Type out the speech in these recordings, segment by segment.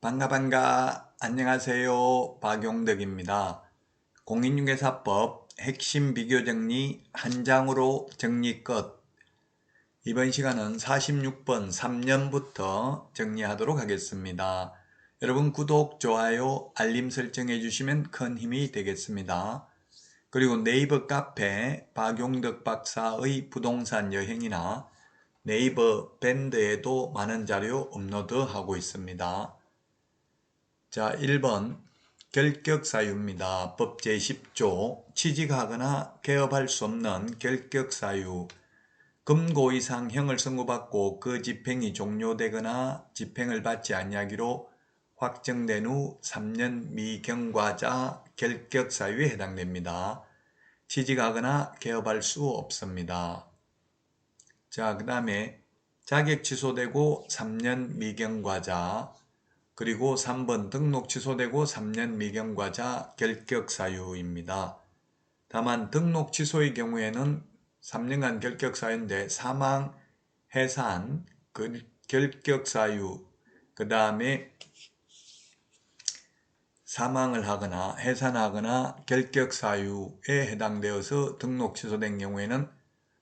반가 반가 안녕하세요 박용덕입니다. 공인중개사법 핵심 비교 정리 한 장으로 정리 끝 이번 시간은 46번 3년부터 정리하도록 하겠습니다. 여러분 구독, 좋아요, 알림 설정해 주시면 큰 힘이 되겠습니다. 그리고 네이버 카페 박용덕 박사의 부동산 여행이나 네이버 밴드에도 많은 자료 업로드하고 있습니다. 자, 1번 결격사유입니다. 법 제10조 취직하거나 개업할 수 없는 결격사유 금고 이상 형을 선고받고 그 집행이 종료되거나 집행을 받지 아니하기로 확정된 후 3년 미경과자 결격사유에 해당됩니다. 취직하거나 개업할 수 없습니다. 자, 그 다음에 자격 취소되고 3년 미경과자 그리고 3번 등록 취소되고 3년 미경과자 결격 사유입니다. 다만 등록 취소의 경우에는 3년간 결격 사유인데 사망, 해산, 결격 사유, 그 다음에 사망을 하거나 해산하거나 결격 사유에 해당되어서 등록 취소된 경우에는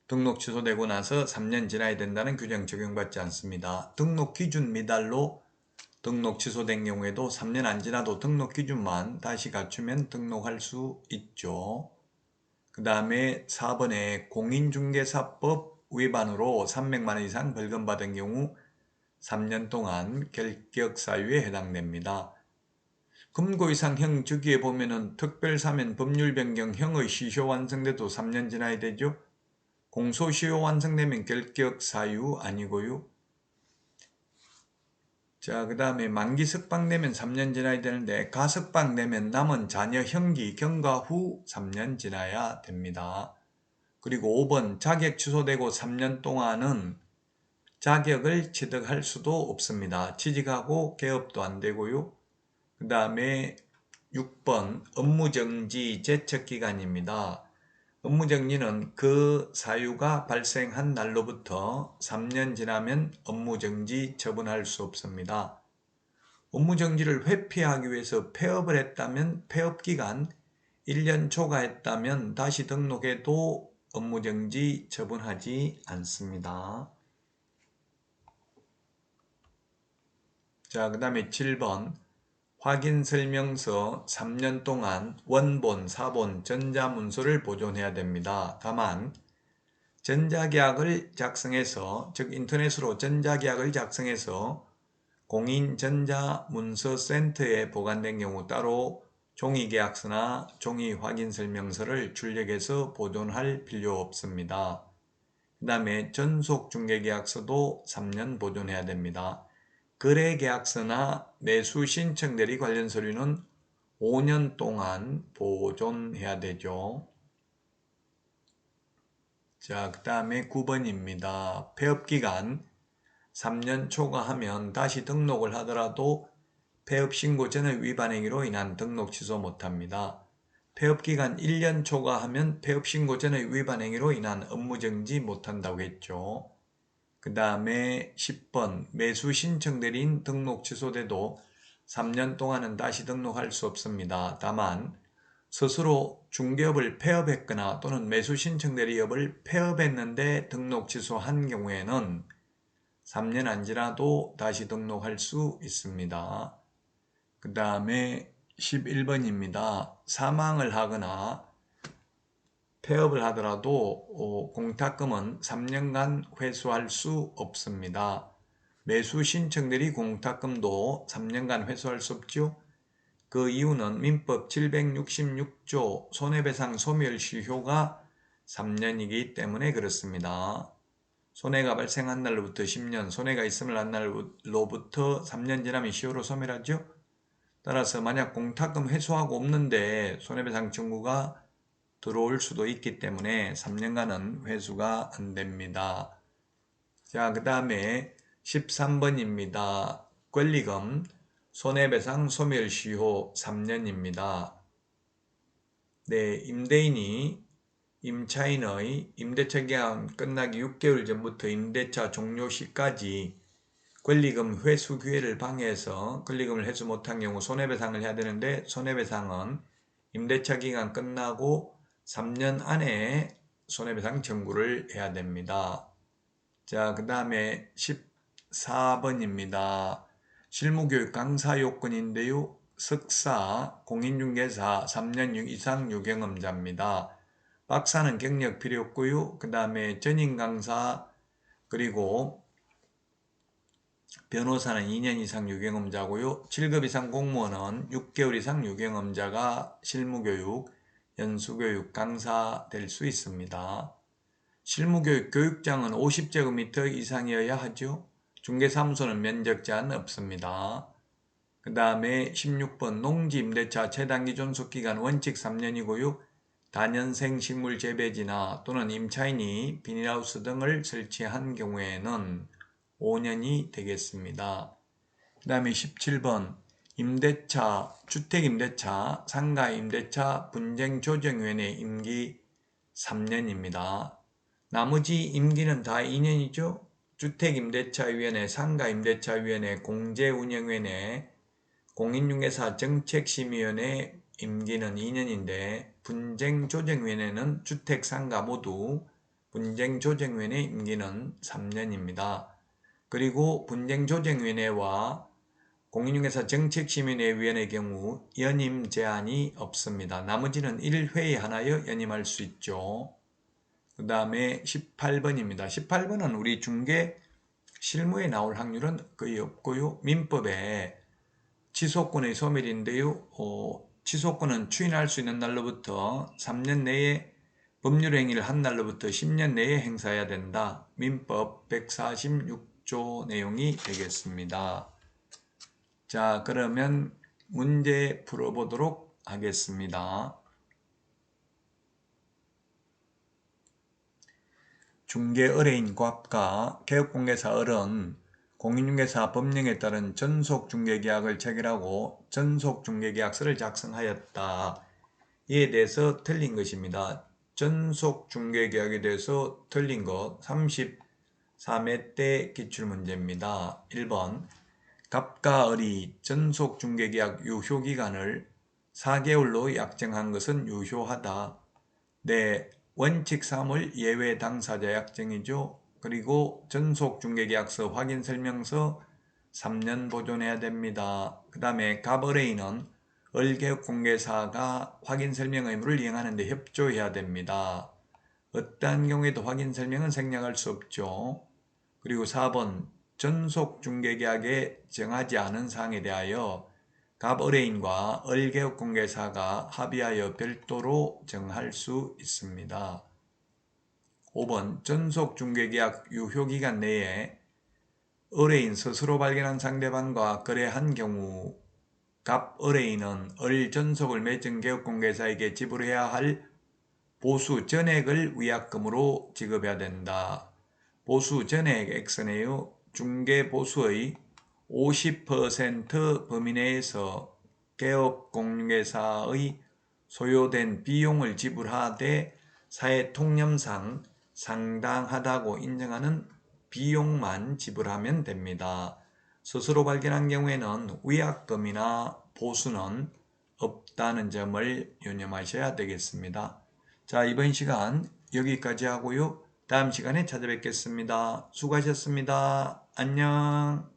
등록 취소되고 나서 3년 지나야 된다는 규정 적용받지 않습니다. 등록 기준 미달로 등록 취소된 경우에도 3년 안 지나도 등록 기준만 다시 갖추면 등록할 수 있죠. 그 다음에 4번에 공인중개사법 위반으로 300만원 이상 벌금 받은 경우 3년 동안 결격사유에 해당됩니다. 금고 이상 형 주기에 보면은 특별사면 법률 변경 형의 시효 완성돼도 3년 지나야 되죠. 공소 시효 완성되면 결격 사유 아니고요. 자, 그 다음에 만기 석방되면 3년 지나야 되는데 가석방되면 남은 자녀 형기 경과 후 3년 지나야 됩니다. 그리고 5번 자격 취소되고 3년 동안은 자격을 취득할 수도 없습니다. 취직하고 개업도 안 되고요. 그 다음에 6번 업무정지 제척기간입니다. 업무정지는 그 사유가 발생한 날로부터 3년 지나면 업무정지 처분할 수 없습니다. 업무정지를 회피하기 위해서 폐업을 했다면 폐업기간 1년 초과했다면 다시 등록해도 업무정지 처분하지 않습니다. 자, 그 다음에 7번 확인설명서 3년 동안 원본, 사본, 전자문서를 보존해야 됩니다. 다만 전자계약을 작성해서 즉 인터넷으로 전자계약을 작성해서 공인전자문서센터에 보관된 경우 따로 종이계약서나 종이확인설명서를 출력해서 보존할 필요 없습니다. 그 다음에 전속중개계약서도 3년 보존해야 됩니다. 거래계약서나 매수 신청 대리 관련 서류는 5년 동안 보존해야 되죠. 자, 그 다음에 9번입니다. 폐업기간 3년 초과하면 다시 등록을 하더라도 폐업신고 전의 위반 행위로 인한 등록 취소 못합니다. 폐업기간 1년 초과하면 폐업신고 전의 위반 행위로 인한 업무정지 못한다고 했죠. 그 다음에 10번 매수 신청 대리인 등록 취소돼도 3년 동안은 다시 등록할 수 없습니다. 다만 스스로 중개업을 폐업했거나 또는 매수 신청 대리업을 폐업했는데 등록 취소한 경우에는 3년 안 지나도 다시 등록할 수 있습니다. 그 다음에 11번입니다. 사망을 하거나 폐업을 하더라도 어, 공탁금은 3년간 회수할 수 없습니다. 매수 신청들이 공탁금도 3년간 회수할 수 없죠. 그 이유는 민법 766조 손해배상 소멸시효가 3년이기 때문에 그렇습니다. 손해가 발생한 날로부터 10년, 손해가 있음을 한 날로부터 3년 지나면 시효로 소멸하죠. 따라서 만약 공탁금 회수하고 없는데 손해배상 청구가 들어올 수도 있기 때문에 3년간은 회수가 안 됩니다. 자, 그 다음에 13번입니다. 권리금 손해배상 소멸시효 3년입니다. 네, 임대인이 임차인의 임대차 기간 끝나기 6개월 전부터 임대차 종료 시까지 권리금 회수 기회를 방해해서 권리금을 회수 못한 경우 손해배상을 해야 되는데 손해배상은 임대차 기간 끝나고 3년 안에 손해배상 청구를 해야 됩니다. 자, 그 다음에 14번입니다. 실무교육 강사 요건인데요. 석사, 공인중개사 3년 이상 유경험자입니다. 박사는 경력 필요 없고요. 그 다음에 전임 강사 그리고 변호사는 2년 이상 유경험자고요. 7급 이상 공무원은 6개월 이상 유경험자가 실무교육, 연수교육 강사 될 수 있습니다. 실무교육 교육장은 50제곱미터 이상이어야 하죠. 중개사무소는 면적 제한 없습니다. 그 다음에 16번 농지 임대차 최단기 존속기간 원칙 3년이고요. 단연생 식물 재배지나 또는 임차인이 비닐하우스 등을 설치한 경우에는 5년이 되겠습니다. 그 다음에 17번 임대차, 주택임대차, 상가임대차 분쟁조정위원회 임기 3년입니다. 나머지 임기는 다 2년이죠. 주택임대차위원회, 상가임대차위원회, 공제운영위원회, 공인중개사 정책심의위원회 임기는 2년인데 분쟁조정위원회는 주택 상가 모두 분쟁조정위원회 임기는 3년입니다. 그리고 분쟁조정위원회와 공인중개사 정책심의위원회 경우 연임 제한이 없습니다. 나머지는 1회에 하나여 연임할 수 있죠. 그 다음에 18번입니다. 18번은 우리 중개 실무에 나올 확률은 거의 없고요. 민법에 취소권의 소멸인데요. 어, 취소권은 추인할 수 있는 날로부터 3년 내에 법률 행위를 한 날로부터 10년 내에 행사해야 된다. 민법 146조 내용이 되겠습니다. 자 그러면 문제 풀어보도록 하겠습니다. 중개 의뢰인 곽과 개업공개사 을은 공인중개사 법령에 따른 전속중개계약을 체결하고 전속중개계약서를 작성하였다. 이에 대해서 틀린 것입니다. 전속중개계약에 대해서 틀린 것 33회 때 기출문제입니다. 1번 갑과 을이 전속 중개계약 유효 기간을 4개월로 약정한 것은 유효하다. 네, 원칙 3을 예외 당사자 약정이죠. 그리고 전속 중개계약서 확인 설명서 3년 보존해야 됩니다. 그 다음에 갑을레이는 을개업공개사가 확인 설명 의무를 이행하는데 협조해야 됩니다. 어떠한 경우에도 확인 설명은 생략할 수 없죠. 그리고 4번 전속 중개계약에 정하지 않은 사항에 대하여 갑의뢰인과 을개업공개사가 합의하여 별도로 정할 수 있습니다. 5번 전속 중개계약 유효기간 내에 의뢰인 스스로 발견한 상대방과 거래한 경우 갑 의뢰인은 을 전속을 맺은 개업공개사에게 지불해야 할 보수 전액을 위약금으로 지급해야 된다. 보수 전액 X네요. 중개보수의 50% 범위 내에서 개업공개사의 소요된 비용을 지불하되 사회 통념상 상당하다고 인정하는 비용만 지불하면 됩니다. 스스로 발견한 경우에는 위약금이나 보수는 없다는 점을 유념하셔야 되겠습니다. 자 이번 시간 여기까지 하고요. 다음 시간에 찾아뵙겠습니다. 수고하셨습니다. 안녕